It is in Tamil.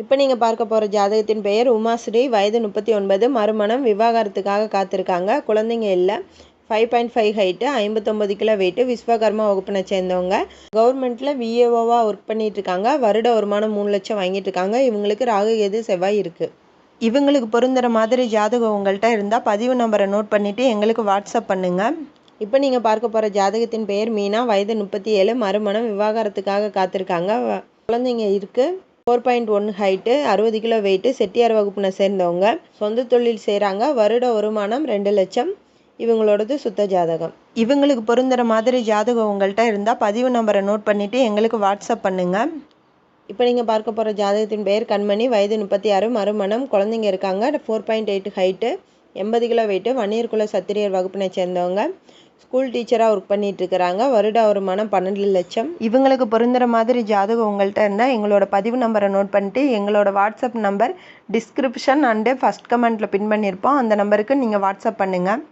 இப்போ நீங்கள் பார்க்க போகிற ஜாதகத்தின் பெயர் உமாஸ்ரீ வயது முப்பத்தி ஒன்பது. மறுமணம் விவாகரத்துக்காக காத்திருக்காங்க. குழந்தைங்க இல்லை. ஃபைவ் பாயிண்ட் ஃபைவ் ஹைட்டு ஐம்பத்தொம்பது கிலோ வெயிட்டு விஸ்வகர்மா வகுப்பினை சேர்ந்தவங்க. கவர்மெண்ட்டில் விஏஓவாக ஒர்க் பண்ணிகிட்ருக்காங்க இருக்காங்க. வருட வருமானம் மூணு லட்சம் வாங்கிட்டு இருக்காங்க. இவங்களுக்கு ராகு எது செவ்வாய் இருக்குது இவங்களுக்கு பொருந்துகிற மாதிரி ஜாதகம் உங்கள்கிட்ட இருந்தால் பதிவு நம்பரை நோட் பண்ணிவிட்டு எங்களுக்கு வாட்ஸ்அப் பண்ணுங்கள் இப்போ நீங்கள் பார்க்க போகிற ஜாதகத்தின் பெயர் மீனா. வயது முப்பத்தி ஏழு. மறுமணம் விவாகரத்துக்காக காத்திருக்காங்க. குழந்தைங்க இருக்குது ஃபோர் பாயிண்ட் ஒன் ஹைட்டு அறுபது கிலோ வெயிட்டு செட்டியார் வகுப்பினை சேர்ந்தவங்க. சொந்த தொழில் செய்கிறாங்க வருட வருமானம் ரெண்டு லட்சம். இவங்களோடது சுத்த ஜாதகம். இவங்களுக்கு பொருந்துகிற மாதிரி ஜாதகம் உங்கள்கிட்ட இருந்தால் பதிவு நம்பரை நோட் பண்ணிவிட்டு எங்களுக்கு வாட்ஸ்அப் பண்ணுங்கள் இப்போ நீங்கள் பார்க்க போகிற ஜாதகத்தின் பெயர் கண்மணி. வயது முப்பத்தி ஆறு. மறுமணம். குழந்தைங்க இருக்காங்க. ஃபோர் பாயிண்ட் எயிட் ஹைட்டு எண்பது கிலோ வெயிட்டு வன்னியர் குல சத்திரியர் வகுப்பினை சேர்ந்தவங்க. ஸ்கூல் டீச்சராக ஒர்க் பண்ணிட்டு இருக்கிறாங்க வருட வருமானம் பன்னெண்டு லட்சம். இவங்களுக்கு பொருந்துகிற மாதிரி ஜாதகம் உங்கள்கிட்ட இருந்தால் எங்களோட பதிவு நம்பரை நோட் பண்ணிட்டு எங்களோட WhatsApp number description and first கமெண்ட்டில் பின் பண்ணியிருப்போம் அந்த நம்பருக்கு நீங்கள் வாட்ஸ்அப் பண்ணுங்கள்